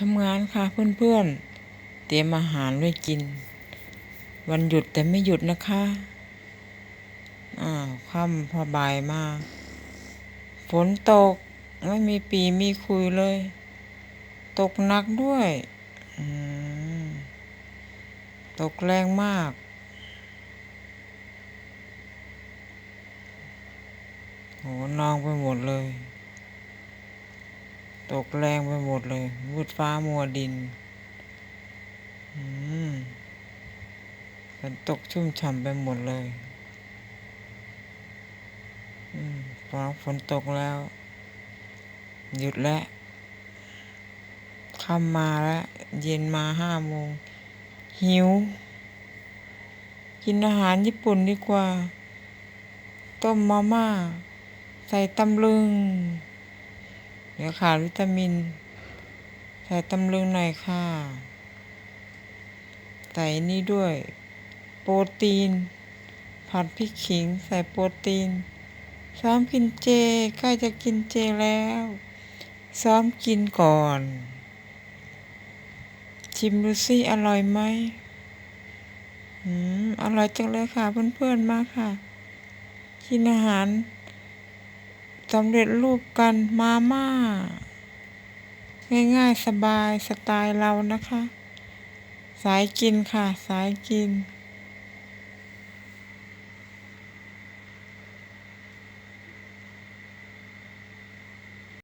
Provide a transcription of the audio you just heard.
ทำงานค่ะเพื่อนๆ เตรียมอาหารไว้กิน วันหยุดแต่ไม่หยุดนะคะ อ้าวค่ำพอบ่ายมาฝนตกไม่มีปีมีคุยเลย ตกหนักด้วยตกแรงมาก โหนองไปหมดเลย ตกแรงไปหมดเลยมืดฟ้ามัวดิน อืมฝนตกชุ่มฉ่ำไปหมดเลย อืมพอฝนตกแล้ว หยุดแล้วค่ำมาแล้ว เย็นมาห้าโมง หิว กินอาหารญี่ปุ่นดีกว่า ต้มมาม่า ใส่ตำลึง ดี๋ยวขาดวิตามิน ใส่ตำลึงหน่อยค่ะ ใส่นี่ด้วย โปรตีน ผัดพริกขิง ใส่โปรตีน ซ้อมกินเจใกล้จะกินเจแล้ว ซ้อมกินก่อน ชิมดูสิอร่อยไหมอืมอร่อยจังเลยค่ะเพื่อนๆมากค่ะ กินอาหาร สำเร็จรูปกันมาม่า ง่ายๆสบายสไตล์เรานะคะ สายกินค่ะ สายกิน